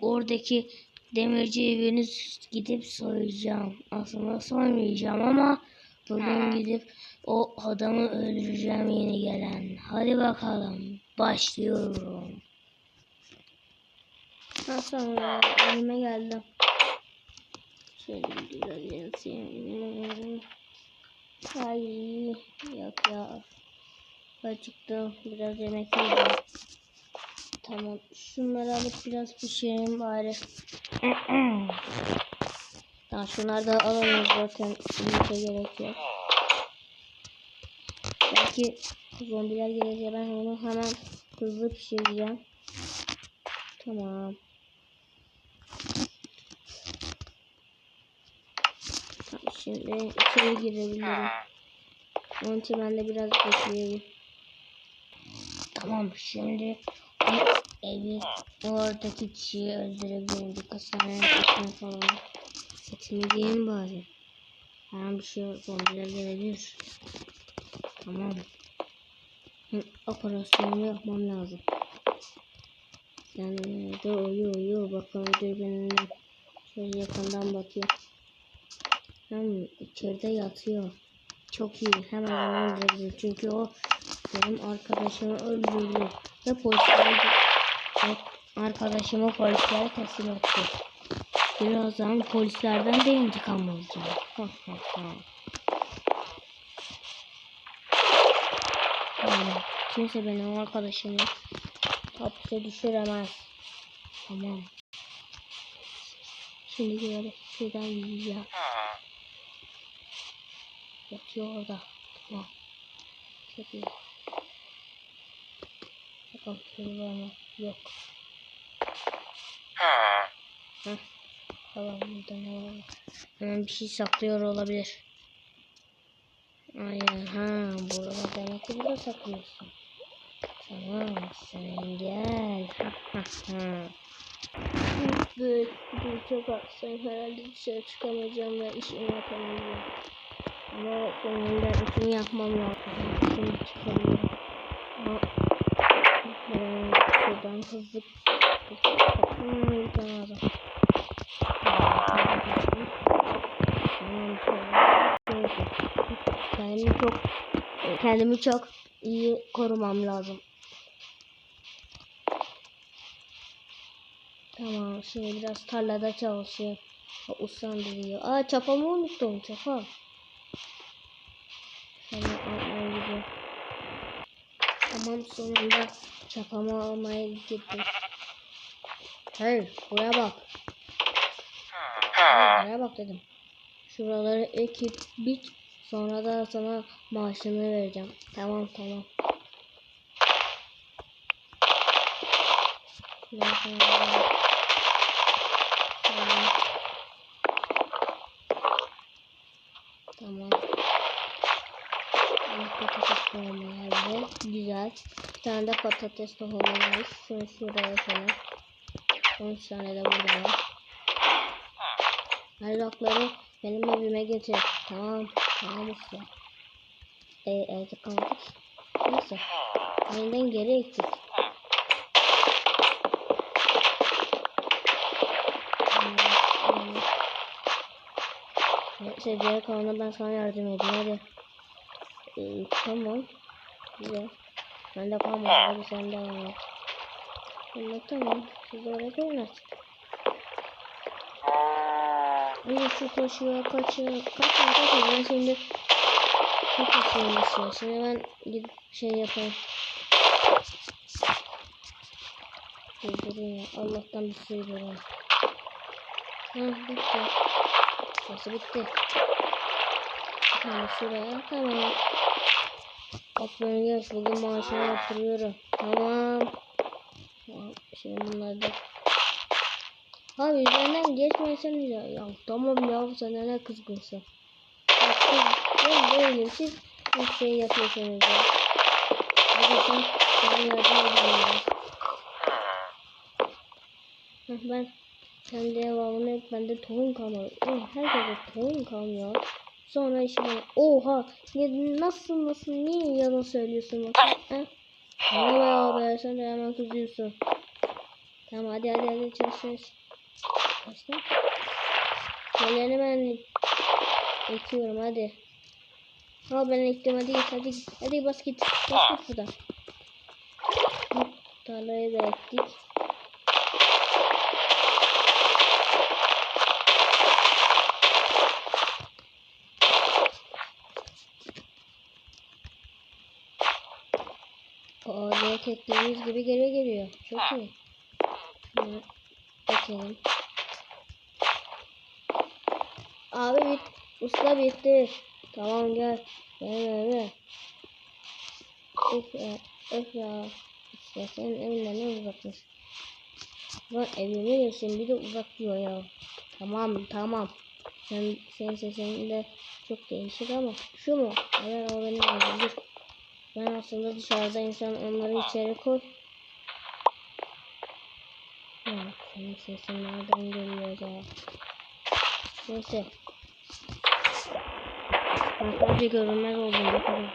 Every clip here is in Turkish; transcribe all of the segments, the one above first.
oradaki demirci evini gidip soyacağım. Aslında soymayacağım ama bugün gidip o adamı öldüreceğim yeni gelen. Hadi bakalım. Başlıyorum. Sonra önüme geldim. Şöyle biraz. Ay yok ya. Acıktım. Biraz yemek yiyeceğim. Tamam. Şunları alıp biraz pişireyim bari. Tamam şunları da alalım zaten. Yiyece gerek yok. Belki zombiler gelince ben onu hemen hızlı pişireceğim. Tamam. Tamam şimdi içeri girebilirim. Onun için ben de biraz bekleyeyim. Tamam şimdi evi oradaki kişiyi öldürebilirim. Birkaç tane etini falan. Etini yiyeyim bari. Her bir şey zombiler gelebilir. Tamam. Hı, Operasyonu yapmam lazım. Yani de uyuyor uyuyor. Bakalım dürbününe şöyle yakından bakıyor. Hem içeride yatıyor. Çok iyi. Hemen onu öldürebilirim. Çünkü o benim arkadaşımı öldürdü. Ve polisler arkadaşımı polislere teslim etti. Birazdan polislerden de intikam alacağım. Ha, ha, ha. Yani kimse benim arkadaşımı hapse düşüremez. Tamam. Şimdi böyle şuradan yiyeceğim. Yatıyor orada. Tamam. Çok iyi. Bakalım şöyle var mı? Yok. Heh. Tamam burada ne var? Hemen bir şey saklıyor olabilir. Aynen ha burada demek ki burada saklıyorsun. Tamam sen gel. Böyle bugün çok hastayım. Herhalde dışarı çıkamayacağım ve işimi yapamayacağım. Ama sonunda işimi yapmam lazım. Şimdi çıkamıyorum. Ama ben şuradan hızlı adam. Tamam, şöyle. Kendimi çok kendimi çok iyi korumam lazım. Tamam şimdi biraz tarlada çalışayım. O usandırıyor. Aa çapamı unuttum çapa. Hemen. Tamam sonunda çapamı almaya gittim. Hey buraya bak. Buraya bak dedim. Şuraları ekip bit sonra da sana maaşını vereceğim. Tamam tamam. Şuradan sonra- Tamam. Tamam. Geldi. Güzel. Bir tane de patates tohumu var. Şunu şuraya koyalım. 13 tane de burada var. Hardokları benim evime getir. Tamam. Tamam usta. E, evde kaldık. Neyse. Yeniden geri ektik. Neyse diğer kalanına ben sana yardım edeyim hadi. Ee, tamam. Güzel. Ben de kalmadım hadi sen devam et. Ama tamam. Siz oraya koyun artık. Birisi koşuyor kaçıyor. Kaçın kaçın ben şimdi çok kaçıyormuş ya. Şimdi ben gidip şey yapayım. Ya. Allah'tan bir şey durayım. Ha bitti. Nasıl bitti? Tamam şuraya tamam. Bak ben gel bugün maaşımı yatırıyorum. Tamam. Şimdi bunları da. Abi üzerinden geçmeseniz ya. Ya tamam ya sen ne kızgınsın. Ben değilim siz bir şey yapıyorsunuz ya. Sen bana yardım. Heh, Ben sen devamını et bende tohum kalmadı. Herkese tohum kalmıyor. Sonra bana oha ya nasıl nasıl niye yalan söylüyorsun bak. Ha? Ne abi sen de hemen kızıyorsun. Tamam hadi hadi hadi çalış çalış. Başla. Şeylerini ben ekiyorum hadi. Ha ben ektim hadi git hadi git. Hadi bas git. Bas git buradan. Hı, Tarlayı da ektik. O direkt ektiğimiz gibi geri geliyor. Çok iyi. Şunu ekelim. Abi bit, usta bitti. Tamam gel. Gel gel. Öf ya, öf ya. İşte senin evinden ne uzakmış. Lan evime gelsin bir de uzak diyor ya. Tamam tamam. Sen, senin sesin de çok değişik ama şu mu? Evet o benim evim. Ben aslında dışarıda insan onları içeri koy. Ya senin sesin nereden geliyor ya? Neyse. Ben sadece görünmez oldum. Bakalım.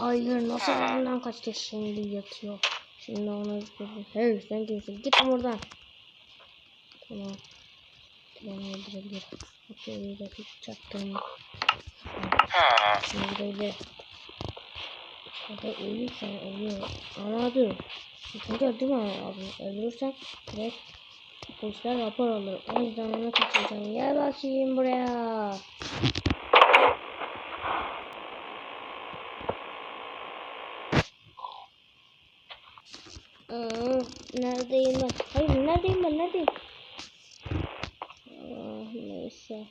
Hayır nasıl elimden kaçtı şimdi yatıyor. Şimdi onu öldürdüm. Hey sen kimsin? Git buradan. Tamam. Tamam öldürebilir. Okey de hiç çaktım. Şimdi böyle. Da ölürsen ölüyor. Ama dur. Çünkü öldürmem lazım. Öldürürsen direkt polisler rapor alır. O yüzden onu kaçıracağım. Gel bakayım buraya. Neredeyim ben? Hayır neredeyim ben? Neredeyim? Neyse.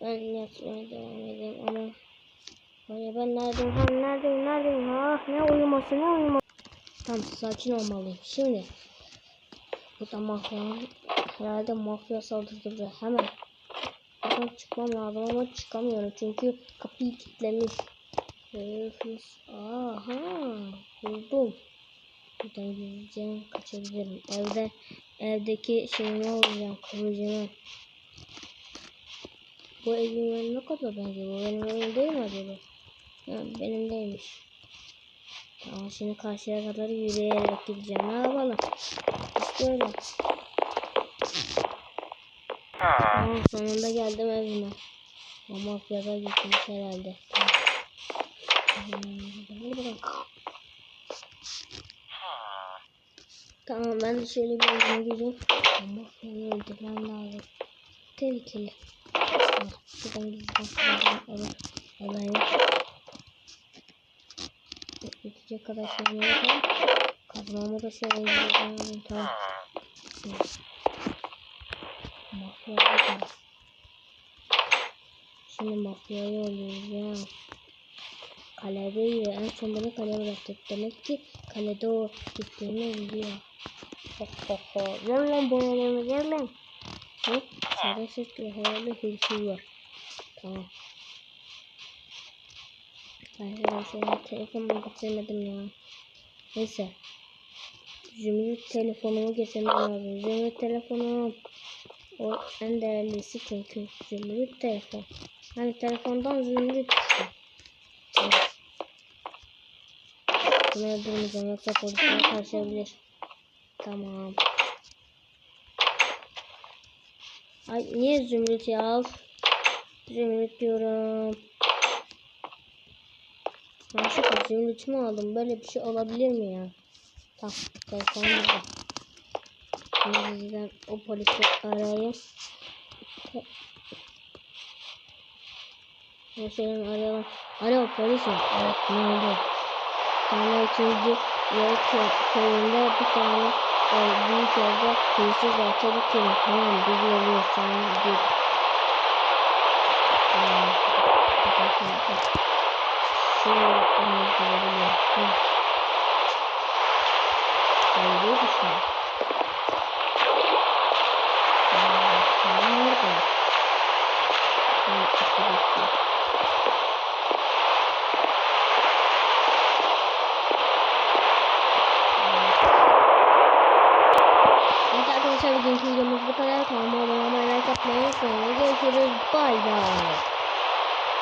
Ben yatmaya devam edeyim ama. Hayır ben neredeyim? Ha, neredeyim? Neredeyim? Ah ne uyuması ne uyuması. Tamam sakin olmalıyım. Şimdi. Bu da mafya. Herhalde mafya saldırdı. Hemen. Buradan çıkmam lazım ama çıkamıyorum. Çünkü kapıyı kilitlemiş. Aha. Buldum. Buradan gideceğim, kaçabilirim. Evde, evdeki şeyimi alacağım, kılıcımı. Bu evime ne kadar benziyor? Bu benim evim değil mi acaba? Ha, benim değilmiş. Tamam şimdi karşıya kadar yürüyerek gideceğim. Ne yapalım? İşte öyle. Tamam sonunda geldim evime. O mafyada gitmiş herhalde. Tamam. Ben de şöyle bir evime gireyim. Ama beni öldürmem lazım. Tehlikeli. Şuradan gideceğim. Şuradan alır. Alayım. Bitecek kadar şeyimi yapalım. Kazmamı da şöyle gireceğim. Tamam. Evet. Mafya. Şimdi mafyayı öldüreceğim. Kaledeydi. En son beni kaleye bıraktık. Demek ki kalede o gittiğini biliyor. Ho ho ho. Ver lan boyalarını ver lan. Hop. Sarı ses gibi herhalde hırsız var. Tamam. Arkadaşlar telefonumu getirmedim ya. Neyse. Zümrüt telefonumu getirmem lazım. Zümrüt telefonum. O en değerlisi çünkü zümrüt telefon. Hani telefondan zümrüt işte. Evet. Bunu öldürmeyeceğim yoksa polisler karşılayabilir. Tamam. Ay niye zümrüt ya? Zümrüt diyorum. Yanlışlıkla zümrüt mü aldım? Böyle bir şey olabilir mi ya? Tamam. Telefonum burada. Şimdi o polisi arayayım. Mesela arayalım. Alo polisim. Evet ne oldu? tane ikinci yol kö- köyünde bir tane e, büyük evde hırsız var. Çabuk gelin. Tamam biz. Sen git. Tamam. Şöyle onu görebilirim. Hı. Öyle